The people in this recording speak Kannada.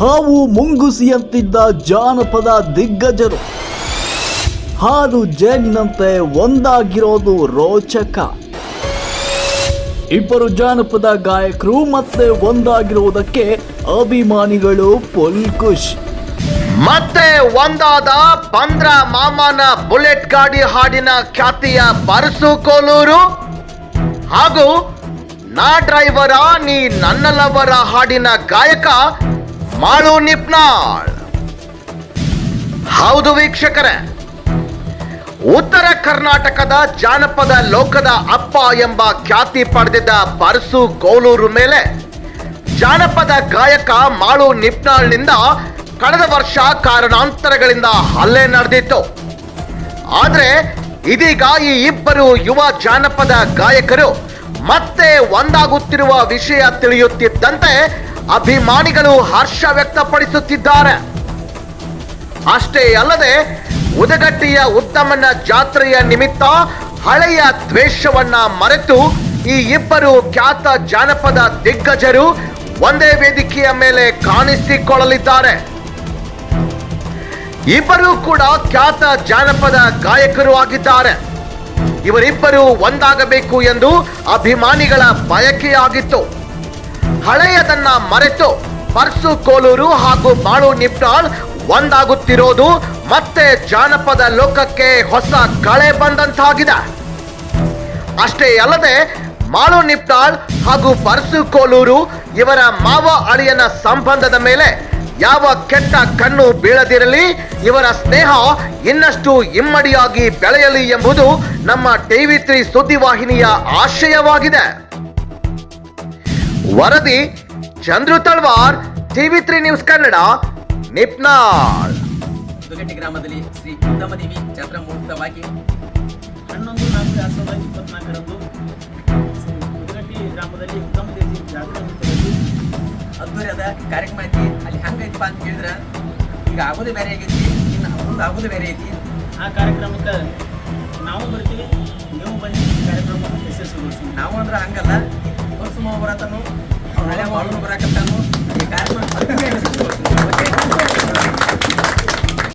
ಹಾವು ಮುಂಗುಸಿಯಂತಿದ್ದ ಜಾನಪದ ದಿಗ್ಗಜರು. ಹಾಡು ಜೇನಿನಂತೆ ಒಂದಾಗಿರೋದು ರೋಚಕ. ಇಬ್ಬರು ಜಾನಪದ ಗಾಯಕರು ಮತ್ತೆ ಒಂದಾಗಿರುವುದಕ್ಕೆ ಅಭಿಮಾನಿಗಳು ಫುಲ್ ಖುಷ್ ಮತ್ತೆ ಒಂದಾದ ಪಂದ್ರ ಮಾಮನ ಬುಲೆಟ್ ಗಾಡಿ ಹಾಡಿನ ಖ್ಯಾತಿಯ ಬರಸು ಕೋಲೂರು ಹಾಗೂ ನಾ ಡ್ರೈವರ ನೀ ನನ್ನಲವರ ಹಾಡಿನ ಗಾಯಕ ಮಾಳು ನಿಪ್ನಾಳ್. ಹೌದು ವೀಕ್ಷಕರೇ, ಉತ್ತರ ಕರ್ನಾಟಕದ ಜಾನಪದ ಲೋಕದ ಅಪ್ಪ ಎಂಬ ಖ್ಯಾತಿ ಪಡೆದಿದ್ದ ಬರಸು ಕೋಲೂರು ಮೇಲೆ ಜಾನಪದ ಗಾಯಕ ಮಾಳು ನಿಪ್ನಾಳ್ನಿಂದ ಕಳೆದ ವರ್ಷ ಕಾರಣಾಂತರಗಳಿಂದ ಹಲ್ಲೆ ನಡೆದಿತ್ತು. ಆದ್ರೆ ಇದೀಗ ಈ ಇಬ್ಬರು ಯುವ ಜಾನಪದ ಗಾಯಕರು ಮತ್ತೆ ಒಂದಾಗುತ್ತಿರುವ ವಿಷಯ ತಿಳಿಯುತ್ತಿದ್ದಂತೆ ಅಭಿಮಾನಿಗಳು ಹರ್ಷ ವ್ಯಕ್ತಪಡಿಸುತ್ತಿದ್ದಾರೆ. ಅಷ್ಟೇ ಅಲ್ಲದೆ, ಉದಗಟ್ಟಿಯ ಉತ್ತಮನ ಜಾತ್ರೆಯ ನಿಮಿತ್ತ ಹಳೆಯ ದ್ವೇಷವನ್ನ ಮರೆತು ಈ ಇಬ್ಬರು ಖ್ಯಾತ ಜಾನಪದ ದಿಗ್ಗಜರು ಒಂದೇ ವೇದಿಕೆಯ ಮೇಲೆ ಕಾಣಿಸಿಕೊಳ್ಳಲಿದ್ದಾರೆ. ಇಬ್ಬರು ಕೂಡ ಖ್ಯಾತ ಜಾನಪದ ಗಾಯಕರು ಆಗಿದ್ದಾರೆ. ಇವರಿಬ್ಬರು ಒಂದಾಗಬೇಕು ಎಂದು ಅಭಿಮಾನಿಗಳ ಬಯಕೆಯಾಗಿತ್ತು. ಹಳೆಯದನ್ನ ಮರೆತು ಪರ್ಸು, ಕೋಲೂರು ಹಾಗೂ ಬಾಳು ನಿಪ್ಟಾಳ್ ಒಂದಾಗುತ್ತಿರೋದು ಮತ್ತೆ ಜಾನಪದ ಲೋಕಕ್ಕೆ ಹೊಸ ಕಳೆ ಬಂದಂತಾಗಿದೆ. ಅಷ್ಟೇ ಅಲ್ಲದೆ ಮಾಳು ನಿಪ್ಟಾಳ್ ಹಾಗೂ ಪರ್ಸು, ಕೋಲೂರು ಇವರ ಮಾವ ಅಳಿಯನ ಸಂಬಂಧದ ಮೇಲೆ ಯಾವ ಕೆಟ್ಟ ಕಣ್ಣು ಬೀಳದಿರಲಿ, ಇವರ ಸ್ನೇಹ ಇನ್ನಷ್ಟು ಇಮ್ಮಡಿಯಾಗಿ ಬೆಳೆಯಲಿ ಎಂಬುದು ನಮ್ಮ ಟಿವಿ ತ್ರೀ ಸುದ್ದಿವಾಹಿನಿಯ ಆಶಯವಾಗಿದೆ. ವರದಿ Chandru Talwar, TV three news Kannada, Nipnal. Dugatti ಗ್ರಾಮದಲ್ಲಿ ಶ್ರೀ ಉತ್ತಮದೇವಿ ಜಾತ್ರಾ ಮುಹೂರ್ತವಾಗಿ ಹನ್ನೊಂದು ನಾಲ್ಕು ಸಾವಿರದ ಇಪ್ಪತ್ನಾಲ್ಕರಂದು ದುಗಟ್ಟಿ ಗ್ರಾಮದಲ್ಲಿ ಉತ್ತಮ ದೇವಿ ಹಮ್ಮಿಕೊಳ್ಳಲು ಅದ್ದೂರಿಯಾದ ಕಾರ್ಯಕ್ರಮ ಐತಿ. ಅಲ್ಲಿ ಹೆಂಗೈತಿಪ್ಪ ಅಂತ ಕೇಳಿದ್ರೆ, ಈಗ ಆಗೋದೇ ಬೇರೆ ಆಗೈತಿ, ಇನ್ನು ಮುಂದೆ ಆಗೋದೇ ಬೇರೆ ಐತಿ. ಆ ಕಾರ್ಯಕ್ರಮಕ್ಕೆ ನಾವು ಬರ್ತೀವಿ. ನೀವು ಬನ್ನಿ ಕಾರ್ಯಕ್ರಮ ಕಾರ್ಯಕ್ರಮವನ್ನು ಯಶಸ್ವಿಗೊಳಿಸಿ. ನಾವು ಅಂದ್ರೆ ಹಂಗಲ್ಲ. ಬರತಾನು ಹಳೆ ಬಾಳು